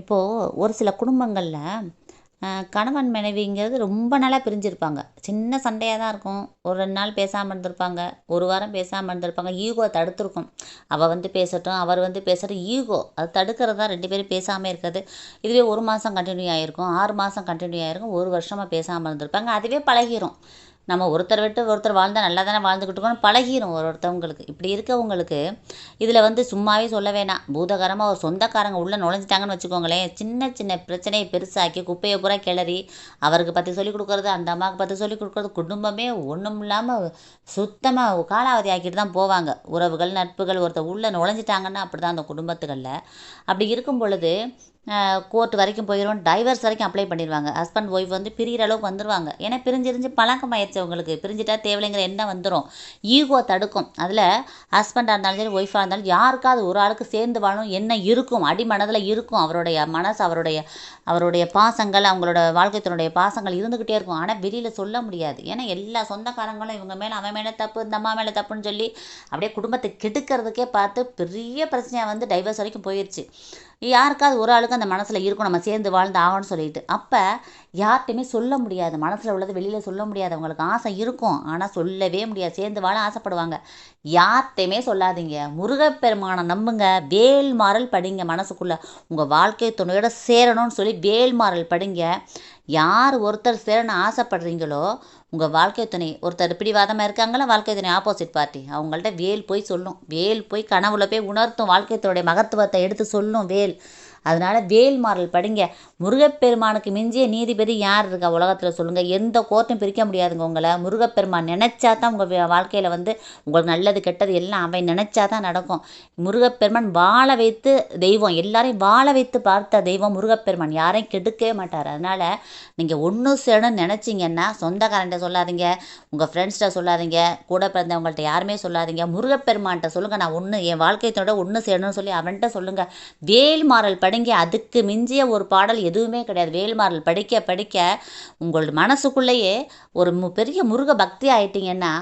இப்போது ஒரு சில குடும்பங்களில் கணவன் மனைவிங்கிறது ரொம்ப நாளாக பிரிஞ்சிருப்பாங்க. சின்ன சண்டையாக தான் இருக்கும். ஒரு ரெண்டு நாள் பேசாமல் இருந்திருப்பாங்க. ஒரு வாரம் பேசாமல் இருந்திருப்பாங்க. ஈகோ தடுத்திருக்கும். அவள் வந்து பேசட்டும் அவர் வந்து பேசட்டும். ஈகோ அது தடுக்கிறது தான். ரெண்டு பேரும் பேசாமல் இருக்கிறது. இதுவே ஒரு மாதம் கண்டினியூ ஆகிருக்கும் ஆறு மாதம் கண்டினியூ ஆகிருக்கும் ஒரு வருஷமாக பேசாமல் இருந்திருப்பாங்க. அதுவே பழகிரும். நம்ம ஒருத்தர் விட்டு ஒருத்தர் வாழ்ந்தால் நல்லா தானே வாழ்ந்துக்கிட்டு இருக்கோம்னு பழகிரும் ஒரு ஒருத்தவங்களுக்கு. இப்படி இருக்கவங்களுக்கு இதில் வந்து சும்மாவே சொல்ல வேணாம். பூதகரமாக ஒரு சொந்தக்காரங்க உள்ளே நுழைஞ்சிட்டாங்கன்னு வச்சுக்கோங்களேன். சின்ன சின்ன பிரச்சனையை பெருசாக்கி குப்பையை பூரா கிளறி அவருக்கு பற்றி சொல்லிக் கொடுக்குறது அந்த அம்மாவுக்கு பற்றி சொல்லிக் கொடுக்குறது குடும்பமே ஒன்றும் இல்லாமல் சுத்தமாக காலாவதி ஆக்கிட்டு தான் போவாங்க. உறவுகள் நட்புகள் ஒருத்தர் உள்ளே நுழைஞ்சிட்டாங்கன்னா அப்படி தான் அந்த குடும்பத்துகளில். அப்படி இருக்கும் பொழுது கோர்ட் வரைக்கும் போயிடும் டைவர்ஸ் வரைக்கும் அப்ளை பண்ணிடுவாங்க ஹஸ்பண்ட் ஒய்ஃப் வந்து பிரிகிற அளவுக்கு வந்துடுவாங்க ஏன்னா பிரிஞ்சிரிஞ்சு பழக்கமாயிருச்சு அவங்களுக்கு. பிரிஞ்சிட்டா தேவையில்லைங்கிற எண்ணம் வந்துடும் ஈகோ தடுக்கும். அதில் ஹஸ்பண்டாக இருந்தாலும் சரி ஒய்ஃபாக இருந்தாலும் யாருக்காவது ஒரு ஆளுக்கு சேர்ந்து வாழும் என்ன இருக்கும். அடிமனதில் இருக்கும் அவருடைய மனசு அவருடைய அவருடைய பாசங்கள் அவங்களோட வாழ்க்கைத்தினுடைய பாசங்கள் இருந்துக்கிட்டே இருக்கும். ஆனால் வெளியில் சொல்ல முடியாது. ஏன்னா எல்லா சொந்தக்காரங்களும் இவங்க மேலே அவன் மேலே தப்பு இந்த அம்மா மேலே தப்புன்னு சொல்லி அப்படியே குடும்பத்தை கெடுக்கிறதுக்கே பார்த்து பெரிய பிரச்சனையாக வந்து டைவர்ஸ் வரைக்கும் போயிடுச்சு யாருக்காவது ஒரு ஆளுக்கு அந்த மனசில் இருக்கும் நம்ம சேர்ந்து வாழ்ந்து ஆகணும்னு சொல்லிட்டு. அப்போ யார்கிட்டையுமே சொல்ல முடியாது. மனசில் உள்ளது வெளியில் சொல்ல முடியாது. அவங்களுக்கு ஆசை இருக்கும். ஆனால் சொல்லவே முடியாது. சேர்ந்து வாழ ஆசைப்படுவாங்க. யார்கிட்டையுமே சொல்லாதீங்க. முருகப்பெருமானை நம்புங்க. வேல்மாறல் படிங்க மனசுக்குள்ளே. உங்கள் வாழ்க்கை துணையோட சேரணும்னு சொல்லி வேல்மாறல் படிங்க. யார் ஒருத்தர் சேரணும் ஆசைப்படுறீங்களோ உங்கள் வாழ்க்கை துணை. ஒருத்தர் பிடிவாதமாக இருக்காங்களா வாழ்க்கை துணை ஆப்போசிட் பார்ட்டி அவங்கள்ட்ட வேல் போய் சொல்லும். வேல் போய் கனவுல போய் உணர்த்தும் வாழ்க்கை துணையுடைய மகத்துவத்தை எடுத்து சொல்லும் வேல். அதனால் வேல்மாறல் படிங்க. முருகப்பெருமானுக்கு மிஞ்சிய நீதிபதி யார் இருக்கா உலகத்தில் சொல்லுங்கள் எந்த கோர்ட்டும் பிரிக்க முடியாதுங்க உங்களை. முருகப்பெருமான் நினச்சா தான் உங்கள் வாழ்க்கையில் வந்து உங்களுக்கு நல்லது கெட்டது எல்லாம் அவன் நினச்சா தான் நடக்கும். முருகப்பெருமான் வாழ வைத்து தெய்வம். எல்லாரையும் வாழ வைத்து பார்த்த தெய்வம் முருகப்பெருமான். யாரையும் கெடுக்கவே மாட்டார். அதனால் நீங்கள் ஒன்று சேரணும்னு நினச்சிங்கன்னா சொந்தக்காரன்ட்ட சொல்லாதீங்க. உங்கள் ஃப்ரெண்ட்ஸ்கிட்ட சொல்லாதீங்க. கூட பிறந்தவங்கள்ட்ட யாருமே சொல்லாதீங்க. முருகப்பெருமான்கிட்ட சொல்லுங்கள் நான் ஒன்று என் வாழ்க்கையத்தோட ஒன்று சேரணும்னு சொல்லி அவன்கிட்ட சொல்லுங்கள் வேல்மாறல் படிங்க அதுக்கு மிஞ்சிய ஒரு பாடல் எதுவுமே கிடையாது. வேல்மாறல் படிக்க படிக்க உங்கள் மனசுக்குள்ளேயே ஒரு மு பெரிய முருக பக்தி ஆயிட்டீங்கன்னா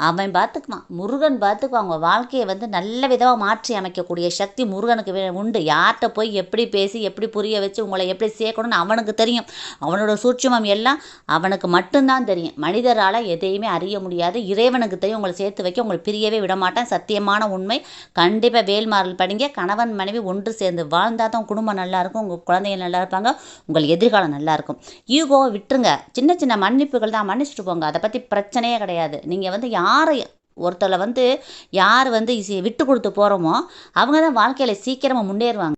அவன் பார்த்துக்குவான் முருகன் பார்த்துக்குவான் உங்கள் வாழ்க்கையை வந்து நல்ல விதமாக மாற்றி அமைக்கக்கூடிய சக்தி முருகனுக்கு வே உண்டு. யார்கிட்ட போய் எப்படி பேசி எப்படி புரிய வச்சு உங்களை எப்படி சேர்க்கணும்னு அவனுக்கு தெரியும். அவனோட சூட்சமம் எல்லாம் அவனுக்கு மட்டும்தான் தெரியும். மனிதரால் எதையுமே அறிய முடியாது. இறைவனுக்கு தெரியும். உங்களை சேர்த்து வைக்க உங்களை பிரியவே விட மாட்டேன். சத்தியமான உண்மை. கண்டிப்பாக வேல்மாறல் படிங்க. கணவன் மனைவி ஒன்று சேர்ந்து வாழ்ந்தால் தான் குடும்பம் நல்லாயிருக்கும் உங்கள் குழந்தைங்க நல்லா இருப்பாங்க. உங்கள் எதிர்காலம் நல்லாயிருக்கும் ஈகோவை விட்டுருங்க. சின்ன சின்ன மன்னிப்புகள் தான். மன்னிச்சுட்டு போங்க. அதை பற்றி பிரச்சனையே கிடையாது. நீங்கள் வந்து யாரை ஒருத்தரை வந்து யார் வந்து விட்டு கொடுத்து போகிறோமோ அவங்க தான் வாழ்க்கையில் சீக்கிரமாக முன்னேறுவாங்க.